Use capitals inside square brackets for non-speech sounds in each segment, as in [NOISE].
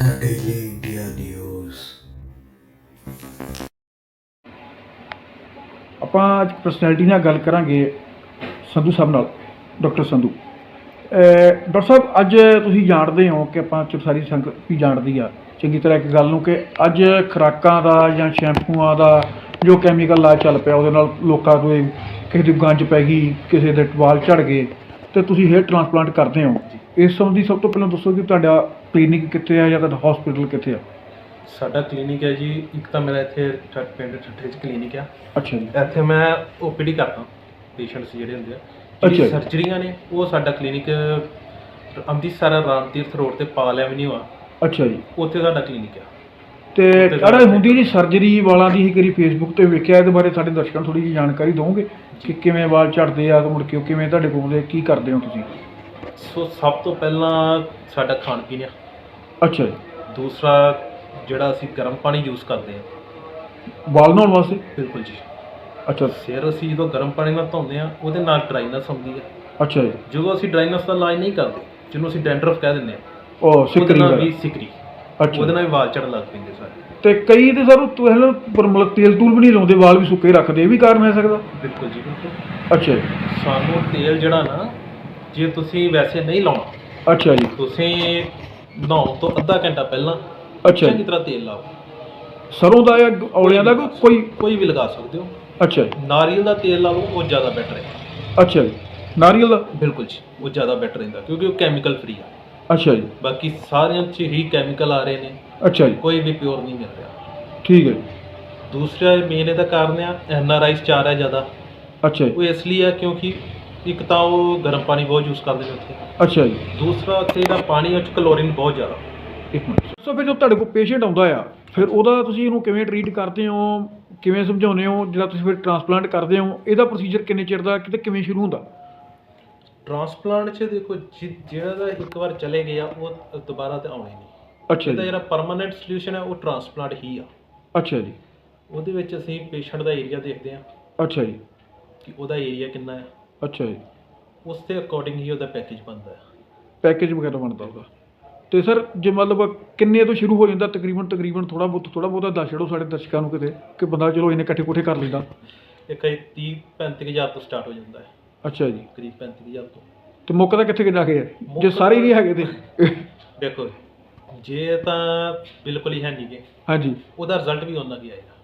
Daily India ਆਪਾਂ ਅੱਜ personality ਨਾਲ ਗੱਲ ਕਰਾਂਗੇ ਸੰਧੂ ਸਾਹਿਬ ਨਾਲ ਡਾਕਟਰ ਸੰਧੂ। ਡਾਕਟਰ ਸਾਹਿਬ, ਅੱਜ ਤੁਸੀਂ ਜਾਣਦੇ ਹੋ ਕਿ ਆਪਾਂ ਚਲੋ ਸਾਰੀ ਸੰਗਤ ਵੀ ਜਾਣਦੀ ਆ। ਚੰਗੀ ਤਰ੍ਹਾਂ ਇੱਕ ਗੱਲ ਨੂੰ ਕਿ ਅੱਜ ਖੁਰਾਕਾਂ ਦਾ ਜਾਂ ਸ਼ੈਂਪੂਆਂ ਦਾ ਜੋ ਕੈਮੀਕਲ ਲਾ ਚੱਲ ਪਿਆ, ਉਹਦੇ ਨਾਲ ਲੋਕਾਂ ਦੇ ਕਿਸੇ ਦੀ ਗੰਜ ਪੈ ਗਈ, ਕਿਸੇ ਦੇ ਵਾਲ ਝੜ ਗਏ, ਤੇ ਤੁਸੀਂ ਹੇਅਰ ਟ੍ਰਾਂਸਪਲਾਂਟ ਕਰਦੇ ਹੋ। ਇਸ ਸੰਬੰਧੀ ਸਭ ਤੋਂ ਪਹਿਲਾਂ ਦੱਸੋ ਕਿ ਤੁਹਾਡਾ ਕਲੀਨਿਕ ਕਿੱਥੇ ਆ ਜਾਂ ਤੁਹਾਡਾ ਹਸਪੀਟਲ ਕਿੱਥੇ ਆ? ਸਾਡਾ ਕਲੀਨਿਕ ਹੈ ਜੀ ਇੱਕ ਤਾਂ ਮੇਰਾ ਇੱਥੇ ਠ- ਪਿੰਡ ਠੱਠੇ 'ਚ ਕਲੀਨਿਕ ਆ। ਅੱਛਾ ਜੀ। ਇੱਥੇ ਮੈਂ ਓਪੀਡੀ ਕਰਦਾ ਪੇਸ਼ੈਂਟਸ ਜਿਹੜੇ ਹੁੰਦੇ ਆ। ਅੱਛਾ ਜਿਹੜੀ। ਸਰਜਰੀਆਂ ਨੇ ਉਹ ਸਾਡਾ ਕਲੀਨਿਕ ਅੰਮ੍ਰਿਤਸਰ ਰਾਮ ਤੀਰਥ ਰੋਡ ਤੇ ਪਾਲ ਐਵਨਿਊ ਆ। ਅੱਛਾ ਜੀ। ਉੱਥੇ ਸਾਡਾ ਕਲੀਨਿਕ ਆ। ਤੇ ਸਾਡੇ- ਹੁੰਦੀ ਜੀ ਸਰਜਰੀ ਵਾਲਾਂ ਦੀ ਹੀ ਕਰੀ ਫੇਸਬੁੱਕ ਤੇ ਵੇਖਿਆ ਇਹਦੇ ਬਾਰੇ ਸਾਡੇ ਦਰਸ਼ਕਾਂ ਨੂੰ ਥੋੜੀ ਜਿਹੀ ਜਾਣਕਾਰੀ ਦਿਓਗੇ ਕਿ ਕਿਵੇਂ ਵਾਲ ਝੜਦੇ ਆ ਮੁੜ ਕੇ ਉਹ ਕਿਵੇਂ ਤੁਹਾਡੇ ਕੋਲ ਆਉਂਦੇ ਕੀ ਕਰਦੇ ਹੋ ਤੁਸੀਂ? ਸੋ ਸਭ ਤੋਂ ਪਹਿਲਾਂ ਸਾਡਾ ਖਾਣ ਪੀਣ ਆ। ਅੱਛਾ ਜੀ। ਦੂਸਰਾ ਜਿਹੜਾ ਅਸੀਂ ਗਰਮ ਪਾਣੀ ਯੂਜ਼ ਕਰਦੇ ਆ। ਵਾਲ ਨਹਾਉਣ ਵਾਸਤੇ? ਬਿਲਕੁਲ ਜੀ। ਅੱਛਾ। ਸਿਰ ਅਸੀਂ ਜਦੋਂ ਗਰਮ ਪਾਣੀ ਨਾਲ ਧੋਂਦੇ ਆ ਉਹਦੇ ਨਾਲ ਡਰਾਈਨੈਸ ਹੁੰਦੀ ਆ। ਅੱਛਾ ਜੀ। ਜਦੋਂ ਅਸੀਂ ਡਰਾਈਨੈਸ ਦਾ ਇਲਾਜ ਨਹੀਂ ਕਰਦੇ ਜਿਹਨੂੰ ਅਸੀਂ ਡੈਂਡਰਫ ਕਹਿ ਦਿੰਦੇ ਆ ਉਹ ਉਹਦੇ ਸਿਕਰੀ ਨਾਲ। ਵੀ ਸਿਕਰੀ। ਅੱਛਾ। ਉਹਦੇ ਨਾਲ ਵੀ ਵਾਲ ਝੜਨ ਲੱਗ ਪੈਂਦੇ ਸਾਰੇ। ਤੇ ਕਈ ਤੇ ਸਰ ਪਹਿਲਾਂ ਪਰ ਮਤਲਬ ਤੇਲ ਤੂਲ ਵੀ ਨਹੀਂ ਲਾਉਂਦੇ ਵਾਲ ਵੀ ਸੁੱਕੇ ਰੱਖਦੇ ਇਹ ਵੀ ਕਾਰਨ ਹੈ ਸਕਦਾ? ਬਿਲਕੁਲ ਜੀ ਬਿਲਕੁਲ। ਅੱਛਾ ਜੀ। ਸਾਨੂੰ ਤੇਲ ਜਿਹੜਾ ਨਾ ਜੇ ਤੁਸੀਂ ਵੈਸੇ ਨਹੀਂ ਲਾਉਣਾ ਅੱਛਾ ਜੀ। ਤੁਸੀਂ ਨਹਾਉਣ ਤੋਂ ਅੱਧਾ ਘੰਟਾ ਪਹਿਲਾਂ ਅੱਛਾ ਚੰਗੀ ਜੀ ਤਰ੍ਹਾਂ ਤੇਲ ਲਾਓ। ਸਰੋਂ ਦਾ ਜਾਂ ਔਲਿਆਂ ਦਾ ਕੋਈ- ਕੋਈ ਕੋਈ ਵੀ ਲਗਾ ਸਕਦੇ ਹੋ। ਅੱਛਾ ਜੀ। ਨਾਰੀਅਲ ਦਾ ਤੇਲ ਲਓ ਉਹ ਜ਼ਿਆਦਾ ਬੈਟਰ ਹੈ। ਅੱਛਾ ਜੀ। ਨਾਰੀਅਲ ਦਾ ਬਿਲਕੁਲ ਜੀ ਉਹ ਜ਼ਿਆਦਾ ਬੈਟਰ ਰਹਿੰਦਾ ਕਿਉਂਕਿ ਉਹ ਕੈਮੀਕਲ ਫ੍ਰੀ ਆ। ਅੱਛਾ ਜੀ। ਬਾਕੀ ਸਾਰਿਆਂ 'ਚ ਹੀ ਕੈਮੀਕਲ ਆ ਰਹੇ ਨੇ। ਅੱਛਾ ਜੀ। ਕੋਈ ਵੀ ਪਿਓਰ ਨਹੀਂ ਮਿਲ ਰਿਹਾ। ਠੀਕ ਹੈ ਜੀ। ਦੂਸਰਾ ਮੇਨ ਇਹਦਾ ਕਾਰਨ ਆ ਐਨ ਆਰ ਆਈਸ ਚਾਰ ਹੈ ਜ਼ਿਆਦਾ। ਅੱਛਾ ਜੀ। ਉਹ ਇਸ ਲਈ ਆ ਕਿਉਂਕਿ ਇੱਕ ਤਾਂ ਉਹ ਗਰਮ ਪਾਣੀ ਬਹੁਤ ਯੂਜ਼ ਕਰਦੇ ਨੇ ਉੱਥੇ। ਅੱਛਾ ਜੀ। ਦੂਸਰਾ ਉੱਥੇ ਦਾ ਪਾਣੀ ਵਿੱਚ ਕਲੋਰੀਨ ਬਹੁਤ ਜ਼ਿਆਦਾ। ਇੱਕ ਮਿੰਟ। ਸੋ ਫਿਰ ਜਦੋਂ ਤੁਹਾਡੇ ਕੋਲ ਪੇਸ਼ੈਂਟ ਆਉਂਦਾ ਆ ਫਿਰ ਉਹਦਾ ਤੁਸੀਂ ਇਹਨੂੰ ਕਿਵੇਂ ਟਰੀਟ ਕਰਦੇ ਹੋ ਕਿਵੇਂ ਸਮਝਾਉਂਦੇ ਹੋ ਜਿਹੜਾ ਤੁਸੀਂ ਫਿਰ ਟ੍ਰਾਂਸਪਲਾਂਟ ਕਰਦੇ ਹੋ ਇਹਦਾ ਪ੍ਰੋਸੀਜਰ ਕਿੰਨੇ ਚਿਰ ਦਾ ਕਿਤੇ ਕਿਵੇਂ ਸ਼ੁਰੂ ਹੁੰਦਾ? ਟ੍ਰਾਂਸਪਲਾਂਟ 'ਚ ਦੇਖੋ ਜਿ- ਜਿਹੜਾ ਦਾ ਇੱਕ ਵਾਰ ਚਲੇ ਗਿਆ ਉਹ ਦੁਬਾਰਾ ਤੇ ਆਉਣੇ ਨਹੀਂ। ਅੱਛਾ ਇਹਦਾ ਜੀ। ਜਿਹੜਾ ਪਰਮਨੈਂਟ ਸੋਲੂਸ਼ਨ ਹੈ ਉਹ ਟ੍ਰਾਂਸਪਲਾਂਟ ਹੀ ਆ। ਅੱਛਾ ਜੀ। ਉਹਦੇ ਵਿੱਚ ਅਸੀਂ ਪੇਸ਼ੈਂਟ ਦਾ ਏਰੀਆ ਦੇਖਦੇ ਹਾਂ। ਅੱਛਾ ਜੀ। ਕਿ ਉਹਦਾ ਏਰੀਆ ਕਿੰਨਾ ਹੈ। ਅੱਛਾ ਜੀ। ਉਸ ਦੇ ਅਕੋਰਡਿੰਗ ਹੀ ਉਹਦਾ ਪੈਕੇਜ ਬਣਦਾ ਹੈ। ਪੈਕੇਜ ਵਗੈਰਾ ਬਣਦਾ ਉਹਦਾ। ਤੇ ਸਰ ਜੇ ਮਤਲਬ ਕਿੰਨੇ ਤੋਂ ਸ਼ੁਰੂ ਹੋ ਜਾਂਦਾ ਤਕਰੀਬਨ ਤਕਰੀਬਨ ਥੋੜਾ ਬਹੁਤ ਥੋੜਾ ਬਹੁਤਾ ਦੱਸ ਛੜੋ ਸਾਡੇ ਦਰਸ਼ਕਾਂ ਨੂੰ ਕਿਤੇ ਕਿ ਬੰਦਾ ਚਲੋ ਇਹਨੇ ਇਕੱਠੇ ਕੋਠੇ ਕਰ ਲੈਂਦਾ। ਇਹ ਕਈ 30 35000 ਤੋਂ ਸਟਾਰਟ ਹੋ ਜਾਂਦਾ ਹੈ। ਅੱਛਾ ਜੀ। ਕਰੀਬ 35000 ਤੋਂ। ਤੇ ਮੁੱਕਦਾ ਕਿੱਥੇ ਕਿ ਜਾ ਕੇ ਹੈ? ਜੇ ਮੁੱਕਦਾ- ਸਾਰੇ ਹੀ ਨਹੀਂ ਹੈਗੇ ਤੇ। [LAUGHS] ਦੇਖੋ ਜੇ ਤਾਂ ਬਿਲਕੁਲ ਹੀ ਹੈ ਨਹੀਂ ਗੇ। ਹਾਂਜੀ। ਉਹਦਾ ਰਿਜ਼ਲਟ ਵੀ ਉਹਨਾਂ ਹੀ ਆਏਗਾ।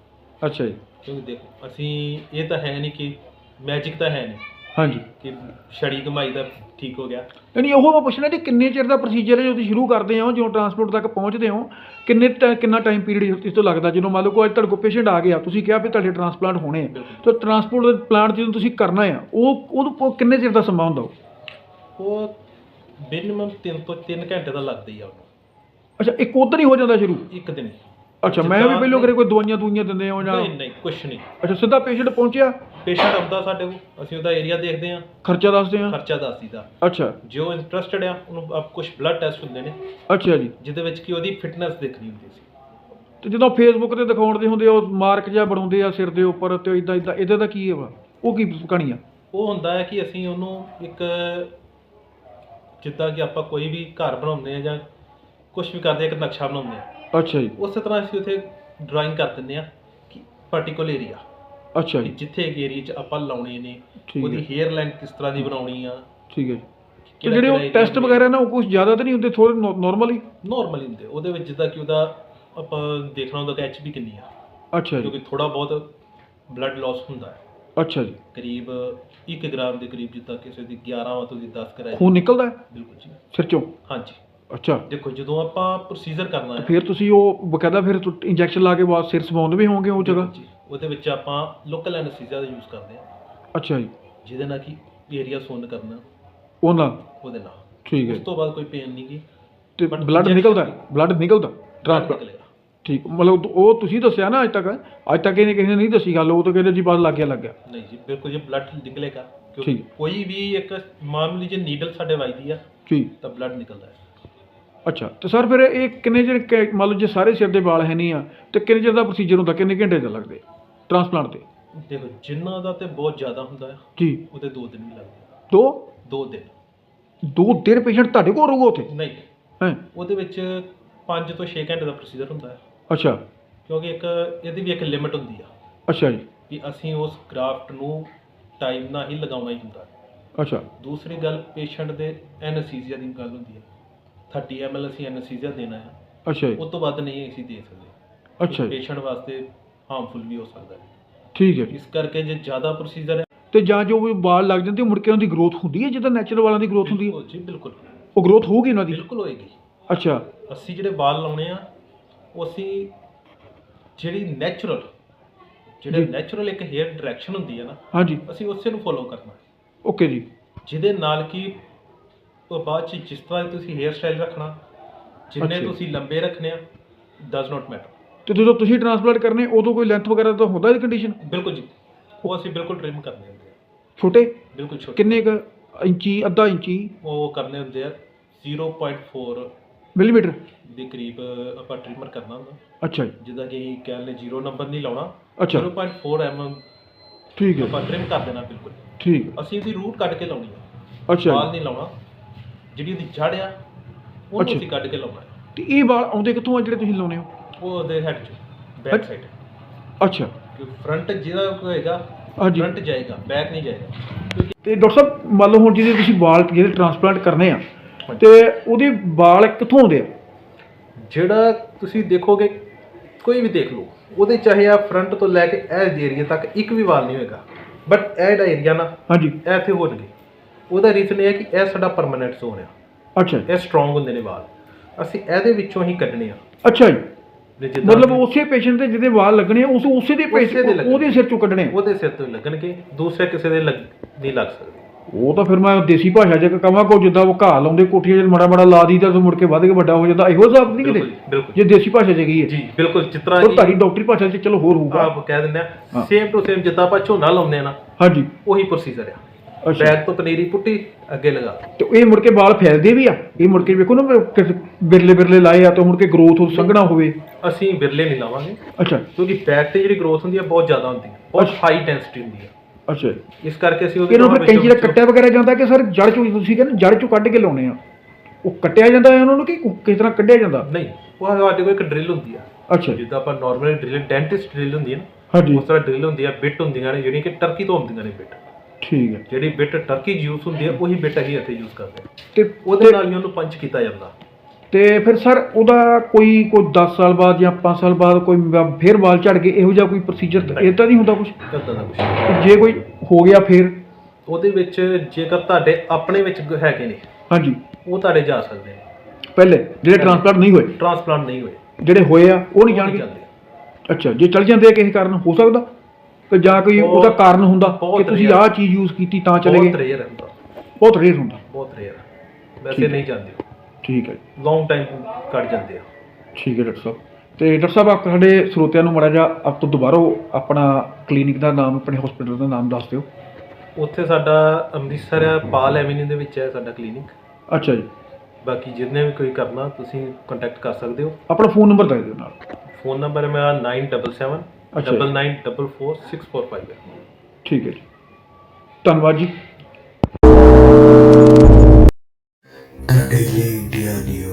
ਅੱਛਾ ਜੀ। ਕਿਉਂਕਿ ਦੇਖੋ ਅਸੀਂ ਇਹ ਤਾਂ ਹੈ ਨਹੀਂ ਕਿ ਮੈਜਿਕ ਤਾਂ ਹੈ ਨਹੀਂ ਹਾਂਜੀ। ਕਿ ਛੜੀ ਕਮਾਈ ਦਾ ਠੀਕ ਹੋ ਗਿਆ। ਨਹੀਂ ਉਹ ਮੈਂ ਪੁੱਛਣਾ ਜੀ ਕਿੰਨੇ ਚਿਰ ਦਾ ਪ੍ਰੋਸੀਜਰ ਹੈ ਜਦੋਂ ਤੁਸੀਂ ਸ਼ੁਰੂ ਕਰਦੇ ਹੋ ਜਦੋਂ ਟਰਾਂਸਪੋਰਟ ਤੱਕ ਪਹੁੰਚਦੇ ਹੋ? ਕਿੰਨੇ ਟ- ਕਿੰਨਾ ਟਾਈਮ ਪੀਰੀਅਡ ਇਸ ਤੋਂ ਲੱਗਦਾ? ਜਦੋਂ ਮੰਨ ਲਓ ਕੋਈ ਅੱਜ ਤੁਹਾਡੇ ਕੋਲ ਪੇਸ਼ੈਂਟ ਆ ਗਿਆ ਤੁਸੀਂ ਕਿਹਾ ਵੀ ਤੁਹਾਡੇ ਟਰਾਂਸਪਲਾਂਟ ਹੋਣੇ ਆ। ਤਾਂ ਟਰਾਂਸਪੋਰਟ ਪਲਾਂਟ ਜਦੋਂ ਤੁਸੀਂ ਕਰਨਾ ਆ ਉਹ ਉਹਨੂੰ ਉਹ ਕਿੰਨੇ ਚਿਰ ਦਾ ਸਮਾਂ ਹੁੰਦਾ ਉਹ? ਉਹ ਮਿਨੀਮਮ 3 ਤੋਂ 3 ਘੰਟੇ ਦਾ ਲੱਗਦਾ ਹੀ ਆ ਉਹਨੂੰ। ਅੱਛਾ ਇੱਕ ਉਧਰ ਹੀ ਹੋ ਜਾਂਦਾ ਸ਼ੁਰੂ? ਇੱਕ ਦਿਨ ਅੱਛਾ ਮੈਂ ਵੀ ਪਹਿਲਾਂ ਕਰੇ ਕੋਈ ਦਵਾਈਆਂ ਦੁਈਆਂ ਦਿੰਦੇ ਹੋ ਜਾਂ? ਨਹੀਂ ਨਹੀਂ ਕੁਛ ਨਹੀਂ। ਅੱਛਾ ਸਿੱਧਾ ਪੇਸ਼ੈਂਟ ਪਹੁੰਚਿਆ? ਪੇਸ਼ੈਂਟ ਆਉਂਦਾ ਸਾਡੇ ਕੋਲ ਅਸੀਂ ਉਹਦਾ ਏਰੀਆ ਦੇਖਦੇ ਹਾਂ। ਖਰਚਾ ਦੱਸਦੇ ਆ ਖਰਚਾ ਦੱਸ ਦਈਦਾ ਅੱਛਾ। ਜੋ ਇੰਟਰਸਟਡ ਆ ਉਹਨੂੰ ਆਪ ਕੁਝ ਬਲੱਡ ਟੈਸਟ ਹੁੰਦੇ ਨੇ। ਅੱਛਾ ਜੀ। ਜਿਹਦੇ ਵਿੱਚ ਕਿ ਉਹਦੀ ਫਿਟਨੈਸ ਦੇਖਣੀ ਹੁੰਦੀ ਸੀ। ਤੇ ਜਦੋਂ ਫੇਸਬੁੱਕ ਤੇ ਦਿਖਾਉਣ ਦੇ ਹੁੰਦੇ ਆ, ਉਹ ਮਾਰਕ ਜਿਹਾ ਬਣਾਉਂਦੇ ਆ ਸਿਰ ਦੇ ਉੱਪਰ ਤੇ ਇਦਾਂ ਇਦਾਂ ਇਹਦੇ ਦਾ ਕੀ ਹੈ ਵਾ? ਉਹ ਕੀ ਕਹਾਣੀ ਆ? ਉਹ ਹੁੰਦਾ ਹੈ ਕਿ ਅਸੀਂ ਉਹਨੂੰ ਇੱਕ ਜਿੱਦਾਂ ਕਿ ਆਪਾਂ ਕੋਈ ਵੀ ਘਰ ਬਣਾਉਂਦੇ ਆ ਜਾਂ ਕੁਝ ਵੀ ਕਰਦੇ ਆ, ਇੱਕ ਨਕਸ਼ਾ ਬਣਾਉਂਦੇ ਆ ਅੱਛਾ ਜੀ। ਉਸੇ ਤਰ੍ਹਾਂ ਅਸੀਂ ਉੱਥੇ ਡਰਾਇੰਗ ਕਰ ਦਿੰਦੇ ਆ ਕਿ ਪਾਰਟਿਕੂਲਰ ਏਰੀਆ ਅੱਛਾ ਜੀ। ਜਿੱਥੇ ਏਰੀਆ 'ਚ ਆਪਾਂ ਲਾਉਣੇ ਨੇ ਠੀਕ ਉਹਦੀ ਹੇਅਰ ਲਾਈਨ ਕਿਸ ਤਰ੍ਹਾਂ ਦੀ ਬਣਾਉਣੀ ਆ? ਠੀਕ ਹੈ ਜੀ। ਤੇ ਜਿਹੜੇ ਉਹ ਟੈਸਟ ਵਗੈਰਾ ਨਾ ਉਹ ਕੁਝ ਜ਼ਿਆਦਾ ਤਾਂ ਨਹੀਂ ਹੁੰਦੇ ਥੋੜੇ ਨਾਰਮਲ ਹੀ? ਨਾਰਮਲ ਹੁੰਦੇ। ਉਹਦੇ ਵਿੱਚ ਜਿੱਦਾਂ ਕਿ ਉਹਦਾ ਆਪਾਂ ਦੇਖਣਾ ਹੁੰਦਾ ਕਿ ਐਚਪੀ ਕਿੰਨੀ ਆ। ਅੱਛਾ ਜੀ। ਕਿਉਂਕਿ ਥੋੜਾ ਬਹੁਤ ਬਲੱਡ ਲਾਸ ਹੁੰਦਾ ਹੈ। ਅੱਛਾ ਜੀ। ਕਰੀਬ 1 ਗ੍ਰਾਮ ਦੇ ਕਰੀਬ ਜਿੱਦਾਂ ਕਿਸੇ ਦੀ 11 ਵਾ ਤੋਂ ਦੀ 10 ਕਰਾਈ ਖੂਨ ਨਿਕਲਦਾ ਹੈ? ਬਿਲਕੁਲ ਜੀ। ਸਿਰ ਚੋਂ? ਹਾਂਜੀ। ਅੱਛਾ। ਦੇਖੋ ਜਦੋਂ ਆਪਾਂ ਪ੍ਰੋਸੀਜਰ ਕਰਨਾ ਹੈ। ਫਿਰ ਤੁਸੀਂ ਉਹ ਬਕਾਇਦਾ ਫਿਰ ਇੰਜੈਕਸ਼ਨ ਲਾ ਕੇ ਬਾਅਦ ਸਿਰ ਸਮਾਉਂਦੇ ਵੀ ਹੋਵੋਗੇ ਉਹ ਜਗ੍ਹਾ? ਜੀ। ਉਹਦੇ ਵਿੱਚ ਆਪਾਂ ਲੋਕਲ ਐਨਸਥੀਸੀਆ ਦਾ ਯੂਜ਼ ਕਰਦੇ ਹਾਂ। ਅੱਛਾ ਜੀ। ਜਿਹਦੇ ਨਾਲ ਕਿ ਏਰੀਆ ਸੁੰਨ ਕਰਨਾ। ਉਹਨਾਂ ਉਹਦੇ ਨਾਲ। ਠੀਕ ਹੈ ਉਸ ਤੋਂ ਬਾਅਦ ਕੋਈ ਪੇਨ ਨਹੀਂ ਗੀ। ਤੇ but ਬਲੱਡ injection ਨਿਕਲਦਾ? ਬਲੱਡ ਨਿਕਲਦਾ? ਟ੍ਰਾਂਸਪਲਾਂਟ ਨਿਕਲੇਗਾ। ਠੀਕ ਮਤਲਬ ਉਹ ਤੁਸੀਂ ਦੱਸਿਆ ਨਾ ਅੱਜ ਤੱਕ? ਅੱਜ ਤੱਕ ਇਹਨੇ ਕਿਸੇ ਨੇ ਨਹੀਂ ਦੱਸੀ ਗੱਲ ਉਹ ਤਾਂ ਕਹਿੰਦੇ ਜੀ ਬਸ ਲੱਗ ਗਿਆ ਲੱਗ ਗਿਆ। ਨਹੀਂ ਜੀ ਬਿਲਕੁਲ ਜੇ ਬਲੱਡ ਨਿਕਲੇਗਾ। ਕਿਉਂਕਿ ਠੀਕ। ਕੋਈ ਵੀ ਇੱਕ ਮਾਮੂਲੀ ਜਿਹੀ ਨੀਡਲ ਸਾਡੇ ਵੱਜਦੀ ਆ ਠੀਕ। ਤਾਂ ਬਲੱਡ ਨਿਕਲਦਾ ਹੈ। ਅੱਛਾ ਤੇ ਸਰ ਫਿਰ ਇਹ ਕਿੰਨੇ ਚਿਰ ਕ- ਮੰਨ ਲਓ ਜੇ ਸਾਰੇ ਸਿਰ ਦੇ ਵਾਲ ਹੈ ਨਹੀਂ ਆ ਤੇ ਕਿੰਨੇ ਚਿਰ ਦਾ ਪ੍ਰੋਸੀਜਰ ਹੁੰਦਾ? ਕਿੰਨੇ ਘੰਟੇ ਦਾ ਲੱਗਦੇ? ਟ੍ਰਾਂਸਪਲਾਂਟ ਤੇ। ਦੇਖੋ ਜਿਨ੍ਹਾਂ ਦਾ ਤੇ ਬਹੁਤ ਜ਼ਿਆਦਾ ਹੁੰਦਾ ਹੈ ਜੀ। ਉਹਦੇ 2 ਦਿਨ ਵੀ ਲੱਗਦੇ ਦੋ? 2 ਦਿਨ। ਦੋ ਦਿਨ ਪੇਸ਼ੈਂਟ ਤੁਹਾਡੇ ਕੋਲ ਰਹੂਗਾ ਉੱਥੇ? ਨਹੀਂ। ਹੈ? ਉਹਦੇ ਵਿੱਚ 5 ਤੋਂ 6 ਘੰਟੇ ਦਾ ਪ੍ਰੋਸੀਜਰ ਹੁੰਦਾ ਹੈ ਅੱਛਾ। ਕਿਉਂਕਿ ਇੱਕ ਇਹਦੀ ਵੀ ਇੱਕ ਲਿਮਿਟ ਹੁੰਦੀ ਆ। ਅੱਛਾ ਜੀ। ਕਿ ਅਸੀਂ ਉਸ ਗ੍ਰਾਫਟ ਨੂੰ ਟਾਈਮ ਨਾਲ ਹੀ ਲਗਾਉਣਾ ਹੀ ਹੁੰਦਾ। ਹੈ। ਅੱਛਾ। ਦੂਸਰੀ ਗੱਲ ਪੇਸ਼ੈਂਟ ਦੇ ਐਨਸੀਜ਼ੀਆ ਦੀ ਗੱਲ ਹੁੰਦੀ ਹੈ 30 ml ਅਸੀਂ ਐਨਸੀਜ਼ੀਆ ਦੇਣਾ ਹੈ ਅੱਛਾ ਜੀ। ਉਸ ਤੋਂ ਵੱਧ ਨਹੀਂ ਅਸੀਂ ਦੇ ਸਕਦੇ। ਅੱਛਾ ਜੀ। ਪੇਸ਼ੈਂਟ ਵਾਸਤੇ ਹਾਰਮਫੁਲ ਵੀ ਹੋ ਸਕਦਾ ਹੈ ਠੀਕ ਹੈ ਜੀ। ਇਸ ਕਰਕੇ ਜੇ ਜ਼ਿਆਦਾ ਪ੍ਰੋਸੀਜਰ ਹੈ ਤੇ ਜਾਂ ਜੋ ਵੀ ਵਾਲ ਲੱਗ ਜਾਂਦੇ ਉਹ ਮੁੜ ਕੇ ਉਹਨਾਂ ਦੀ ਗਰੋਥ ਹੁੰਦੀ ਹੈ ਜਿੱਦਾਂ ਨੈਚੁਰਲ ਵਾਲਾਂ ਦੀ ਗਰੋਥ ਹੁੰਦੀ ਹੈ? ਬਿਲਕੁਲ ਜੀ ਬਿਲਕੁਲ। ਉਹ ਗਰੋਥ ਹੋਊਗੀ ਉਹਨਾਂ ਦੀ? ਬਿਲਕੁਲ ਹੋਏਗੀ। ਅੱਛਾ। ਅਸੀਂ ਜਿਹੜੇ ਵਾਲ ਲਾਉਣੇ ਆ ਉਹ ਅਸੀਂ ਜਿਹੜੀ ਨੈਚੁਰਲ ਜਿਹੜੇ ਜੀ। ਨੈਚੁਰਲ ਇੱਕ ਹੇਅਰ ਡਾਇਰੈਕਸ਼ਨ ਹੁੰਦੀ ਹੈ ਨਾ ਹਾਂਜੀ। ਅਸੀਂ ਉਸੇ ਨੂੰ ਫੋਲੋ ਕਰਨਾ। ਓਕੇ ਜੀ। ਜਿਹਦੇ ਨਾਲ ਕਿ ਉਹ ਬਾਅਦ ਚ ਜਿਸ ਤਰ੍ਹਾਂ ਤੁਸੀਂ ਹੇਅਰ ਸਟਾਈਲ ਰੱਖਣਾ ਜਿੰਨੇ ਅੱਛਾ। ਤੁਸੀਂ ਲੰਬੇ ਰੱਖਣੇ ਆ ਡਸ ਨਾਟ ਮੈਟਰ ਤੇ ਜਦੋਂ ਤੁਸੀਂ ਟ੍ਰਾਂਸਪਲਾਂਟ ਕਰਨੇ ਉਦੋਂ ਕੋਈ ਲੈਂਥ ਵਗੈਰਾ ਤਾਂ ਹੁੰਦਾ ਇਹਦੀ ਕੰਡੀਸ਼ਨ ਬਿਲਕੁਲ ਜੀ। ਉਹ ਅਸੀਂ ਬਿਲਕੁਲ ਟ੍ਰਿਮ ਕਰਨੇ ਹੁੰਦੇ ਆ। ਛੋਟੇ? ਬਿਲਕੁਲ ਛੋਟੇ। ਕਿੰਨੇ ਕ ਇੰਚੀ ਅੱਧਾ ਇੰਚੀ? ਉਹ ਕਰਨੇ ਹੁੰਦੇ ਆ 0.4 ਮਿਲੀਮੀਟਰ? ਦੇ ਕਰੀਬ ਆਪਾਂ ਟ੍ਰਿਮਰ ਕਰਨਾ ਹੁੰਦਾ। ਅੱਛਾ ਜੀ। ਜਿੱਦਾਂ ਕਿ ਅਸੀਂ ਕਹਿ ਲੈ 0 ਨੰਬਰ ਨਹੀਂ ਲਾਉਣਾ। ਅੱਛਾ। 0.4 mm ਠੀਕ ਹੈ ਆਪਾਂ ਟ੍ਰਿਮ ਕਰ ਦੇਣਾ ਬਿਲਕੁਲ। ਠੀਕ। ਅਸੀਂ ਉਹਦੀ ਰੂਟ ਕੱਢ ਕੇ ਲਾਉਣੀ ਆ। ਅੱਛਾ ਵਾਲ ਨਹੀਂ ਲਾਉਣਾ। ਜਿਹੜੀ ਉਹਦੀ ਜੜ ਆ ਉਹਨੂੰ। ਅਸੀਂ ਕੱਢ ਕੇ ਲਾਉਣਾ। ਤੇ ਇਹ ਵਾਲ ਆਉਂਦੇ ਕਿੱਥੋਂ ਆ ਜਿਹੜੇ ਤੁਸੀਂ ਲਾਉਨੇ ਹੋ? ਉਹ ਉਹਦੇ ਹੈਡ ਚ ਬੈਕ ਅੱਛਾ। ਸਾਈਡ ਅੱਛਾ। ਕਿਉਂਕਿ ਫਰੰਟ ਜਿਹਦਾ ਹੋਏਗਾ ਹਾਂਜੀ। ਫਰੰਟ ਜਾਏਗਾ ਬੈਕ ਨਹੀਂ ਜਾਏਗਾ। ਤੇ ਡਾਕਟਰ ਸਾਹਿਬ ਮੰਨ ਲਓ ਹੁਣ ਜਿਹਦੇ ਤੁਸੀਂ ਵਾਲ ਜਿਹੜੇ ਟ੍ਰਾਂਸਪਲਾਂਟ ਕਰਨੇ ਆ। ਤੇ ਉਹਦੇ ਵਾਲ ਕਿੱਥੋਂ ਆਉਂਦੇ ਆ? ਜਿਹੜਾ ਤੁਸੀਂ ਦੇਖੋਗੇ ਕੋਈ ਵੀ ਦੇਖ ਲਓ ਉਹਦੇ ਚਾਹੇ ਆ ਫਰੰਟ ਤੋਂ ਲੈ ਕੇ ਇਹ ਏਰੀਆ ਤੱਕ ਇੱਕ ਵੀ ਵਾਲ ਨਹੀਂ ਹੋਏਗਾ। ਬਟ ਇਹ ਜਿਹੜਾ ਏਰੀਆ ਨਾ ਹਾਂਜੀ। ਇਹ ਇੱਥੇ ਹੋਣਗੇ ਉਹਦਾ ਰੀਜ਼ਨ ਇਹ ਹੈ ਕਿ ਇਹ ਸਾਡਾ ਪਰਮਨੈਂਟ ਜ਼ੋਨ ਆ। ਅੱਛਾ ਜੀ। ਇਹ ਸਟਰੋਂਗ ਹੁੰਦੇ ਨੇ ਵਾਲ। ਅਸੀਂ ਇਹਦੇ ਵਿੱਚੋਂ ਹੀ ਕੱਢਣੇ ਆ। ਅੱਛਾ ਜੀ। ਵੀ ਜਿੱਦਾਂ ਮਤਲਬ ਉਸੇ ਪੇਸ਼ੈਂਟ ਦੇ ਜਿਹਦੇ ਵਾਲ ਲੱਗਣੇ ਆ ਉਸ ਉਸੇ ਦੇ ਉਸੇ ਦੇ ਪੇਸ਼ੈਂਟ ਲੱਗਣੇ। ਉਹਦੇ ਸਿਰ ਚੋਂ ਕੱਢਣੇ ਆ। ਉਹਦੇ ਸਿਰ ਤੋਂ ਹੀ ਲੱਗਣਗੇ ਦੂਸਰੇ ਕਿਸੇ ਦੇ ਲੱਗ ਨਹੀਂ ਲੱਗ ਸਕਦੇ। ਉਹ ਤਾਂ ਫਿਰ ਮੈਂ ਦੇਸੀ ਭਾਸ਼ਾ 'ਚ ਕਹਾਂ ਕੋ ਜਿੱਦਾਂ ਉਹ ਘਾਹ ਲਾਉਂਦੇ ਕੋਠੀਆਂ 'ਚ ਮਾੜਾ ਮਾੜਾ ਲਾ ਦੀਦਾ ਤਾਂ ਮੁੜ ਕੇ ਵੱਧ ਕੇ ਵੱਡਾ ਹੋ ਜਾਂਦਾ ਇਹੋ ਹਿਸਾਬ ਨਹੀਂ ਕਿਤੇ? ਬਿਲਕੁਲ ਜੇ ਦੇਸੀ ਭਾਸ਼ਾ 'ਚ ਗਈ ਹੈ ਜੀ ਬਿਲਕੁਲ ਜਿਸ ਤਰ੍ਹਾਂ ਉਹ ਜੀ ਤੁਹਾਡੀ ਡਾਕਟਰੀ ਭਾਸ਼ਾ 'ਚ ਚਲੋ ਹੋਰ ਹੋਊਗਾ। ਆਪ ਕਹਿ ਦਿੰਦੇ ਆ। ਸੇਮ ਟੂ ਸੇਮ ਜਿੱਦਾਂ ਆਪਾਂ ਝੋਨਾ ਲਾਉਂਦੇ ਆ ਨਾ ਹਾਂਜੀ। ਉਹੀ ਪ੍ਰੋਸੀਜਰ ਆ। ਬੈਕ ਤੋਂ ਪਨੀਰੀ ਪੁੱਟੀ ਅੱਗੇ ਲਗਾ। ਤੇ ਇਹ ਮੁੜ ਕੇ ਵਾਲ ਫੈਲਦੇ ਵੀ ਆ। ਇਹ ਮੁੜ ਕੇ ਵੇਖੋ ਨਾ ਕਿਸ- ਬਿਰਲੇ ਬਿਰਲੇ ਲਾਏ ਆ ਤਾਂ ਮੁੜ ਕੇ ਗਰੋਥ ਉਹ ਸੰਘਣਾ ਹੋਵੇ। ਅਸੀਂ ਬਿਰਲੇ ਨਹੀਂ ਲਾਵਾਂਗੇ। ਅੱਛਾ। ਕਿਉਂਕਿ ਬੈਕ ਤੇ ਜਿਹੜੀ ਗਰੋਥ ਹੁੰਦੀ ਹੈ ਬਹੁਤ ਜ਼ਿਆਦਾ ਹੁੰਦੀ ਹੈ ਬਹੁਤ। ਹਾਈ ਡੈਂਸਿਟੀ ਹੁੰਦੀ ਹੈ ਅੱਛਾ। ਇਸ ਕਰਕੇ ਅਸੀਂ ਉਹਦੇ ਇਹਨਾਂ ਫਿਰ ਵਿੱਚੋਂ- ਜਿਹੜਾ ਕੱਟਿਆ ਵਗੈਰਾ ਜਾਂਦਾ ਕਿ ਸਰ ਜੜ ਚੋਂ ਤੁਸੀਂ ਕਹਿੰਦੇ ਜੜ ਚੋਂ ਕੱਢ ਕੇ ਲਾਉਣੇ ਆ। ਉਹ ਕੱਟਿਆ ਜਾਂਦਾ ਹੈ ਉਹਨਾਂ ਨੂੰ ਕਿ ਕਿਸ ਤਰ੍ਹਾਂ ਕੱਢਿਆ ਜਾਂਦਾ? ਨਹੀਂ ਉਹ ਸਾਡੇ ਕੋਲ ਇੱਕ ਡਰਿਲ ਹੁੰਦੀ ਆ। ਅੱਛਾ। ਜਿੱਦਾਂ ਆਪਾਂ ਨਾਰਮਲ ਡਰਿਲ ਡੈਂਟਿਸਟ ਡਰਿਲ ਹੁੰਦੀ ਹੈ ਨਾ ਹਾਂਜੀ। ਉਸ ਤਰ੍ਹਾਂ ਡਰਿਲ ਹੁੰਦੀ ਆ ਬਿੱਟ ਹੁੰਦੀਆਂ ਨੇ ਜਿਹੜੀਆਂ ਕਿ ਟਰਕੀ ਤੋਂ ਹੁੰਦੀਆਂ ਨੇ ਬਿੱਟ ਠੀਕ ਹੈ। ਜਿਹੜੀ ਬਿੱਟ ਟਰਕੀ ਯੂਜ਼ ਹੁੰਦੀ ਹੈ ਉਹੀ ਬਿੱਟ ਅਸੀਂ ਇੱਥੇ ਯੂਜ਼ ਕਰਦੇ ਹਾਂ। ਤੇ ਉਹਦੇ ਨਾਲ ਹੀ ਉਹਨੂੰ ਪੰਚ ਕੀਤਾ ਜਾਂਦਾ। ਤੇ ਫਿਰ ਸਰ ਉਹਦਾ ਕੋਈ ਕੋਈ 10 ਸਾਲ ਬਾਅਦ ਜਾਂ 5 ਸਾਲ ਬਾਅਦ ਕੋਈ ਵਾ- ਫਿਰ ਵਾਲ ਝੜ ਗਏ ਇਹੋ ਜਿਹਾ ਕੋਈ ਪ੍ਰੋਸੀਜਰ ਇਦਾਂ ਨਹੀਂ। ਹੁੰਦਾ ਕੁਝ ਇਦਾਂ ਦਾ ਕੁਝ ਜੇ ਕੋਈ ਹੋ ਗਿਆ ਫਿਰ? ਉਹਦੇ ਵਿੱਚ ਜੇਕਰ ਤੁਹਾਡੇ ਆਪਣੇ ਵਿੱਚ ਗ- ਹੈਗੇ ਨੇ ਹਾਂਜੀ। ਉਹ ਤੁਹਾਡੇ ਜਾ ਸਕਦੇ ਨੇ। ਪਹਿਲੇ ਜਿਹੜੇ ਟ੍ਰਾਂਸਪਲਾਂਟ ਨਹੀਂ ਹੋਏ? ਟ੍ਰਾਂਸਪਲਾਂਟ ਨਹੀਂ ਹੋਏ। ਜਿਹੜੇ ਹੋਏ ਆ ਉਹ ਨਹੀਂ ਉਹ ਜਾਣਗੇ ਜਾਂਦੇ ਅੱਛਾ ਜੇ ਚਲ ਜਾਂਦੇ ਆ ਕਿਸੇ ਕਾਰਨ ਹੋ ਸਕਦਾ? ਕਿ ਜਾਂ ਕੋਈ ਬਹੁਤ- ਉਹਦਾ ਕਾਰਨ ਹੁੰਦਾ ਬਹੁਤ ਕਿ ਤੁਸੀਂ rare। ਆਹ ਚੀਜ਼ ਯੂਜ਼ ਕੀਤੀ ਤਾਂ ਚਲੇ ਬਹੁਤ ਗਏ। ਰੇਅਰ ਹੁੰਦਾ। ਬਹੁਤ ਰੇਰ ਹੁੰਦਾ। ਬਹੁਤ ਰੇਅਰ ਵੈਸੇ ਠੀਕ। ਨਹੀਂ ਜਾਂਦੇ। ਠੀਕ ਹੈ ਲੌਂਗ ਟਾਈਮ ਕੱਢ ਜਾਂਦੇ ਆ। ਠੀਕ ਹੈ ਡਾਕਟਰ ਸਾਹਿਬ। ਤੇ ਡਾਕਟਰ ਸਾਹਿਬ ਆਪ ਸਾਡੇ ਸਰੋਤਿਆਂ ਨੂੰ ਮਾੜਾ ਜਿਹਾ ਆਪ ਤੋਂ ਦੁਬਾਰਾ ਆਪਣਾ ਕਲੀਨਿਕ ਦਾ ਨਾਮ ਆਪਣੇ ਹਸਪੀਟਲ ਦਾ ਨਾਮ ਦੱਸ ਦਿਓ। ਉੱਥੇ ਸਾਡਾ ਅੰਮ੍ਰਿਤਸਰ ਆ ਪਾਲ ਐਵਨਿਊ ਦੇ ਵਿੱਚ ਹੈ ਸਾਡਾ ਕਲੀਨਿਕ ਅੱਛਾ ਜੀ। ਬਾਕੀ ਜਿਹਨੇ ਵੀ ਕੋਈ ਕਰਨਾ ਤੁਸੀਂ ਕੰਟੈਕਟ ਕਰ ਸਕਦੇ ਹੋ। ਆਪਣਾ ਫੋਨ ਨੰਬਰ ਦੱਸ ਦਿਓ ਨਾਲ। ਫੋਨ ਨੰਬਰ ਹੈ ਮੇਰਾ 977 ਅੱਛਾ ਜੀ। 99444645 ਹੈ ਠੀਕ ਹੈ ਜੀ ਧੰਨਵਾਦ ਜੀ The Daily India News.